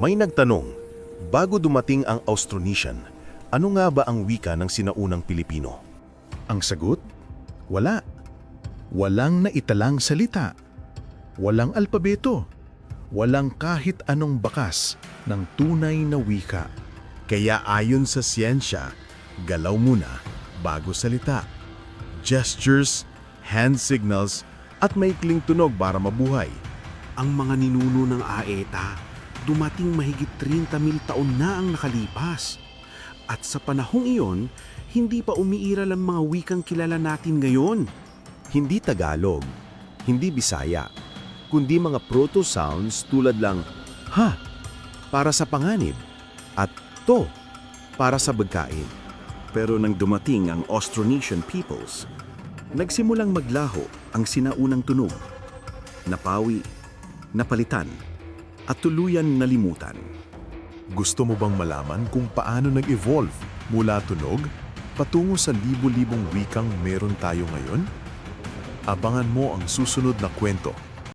May nagtanong, bago dumating ang Austronesian, ano nga ba ang wika ng sinaunang Pilipino? Ang sagot? Wala. Walang naitalang salita. Walang alpabeto. Walang kahit anong bakas ng tunay na wika. Kaya ayon sa siyensya, galaw muna bago salita. Gestures, hand signals, at maikling tunog para mabuhay. Ang mga ninuno ng AETA, dumating mahigit 30,000 taon na ang nakalipas. At sa panahong iyon, hindi pa umiiral ang mga wikang kilala natin ngayon. Hindi Tagalog, hindi Bisaya, kundi mga proto-sounds tulad lang ha para sa panganib at to para sa pagkain. Pero nang dumating ang Austronesian peoples, nagsimulang maglaho ang sinaunang tunog. Napawi, napalitan, at tuluyan nalimutan. Gusto mo bang malaman kung paano nag-evolve mula tunog patungo sa libu-libong wikang meron tayo ngayon? Abangan mo ang susunod na kwento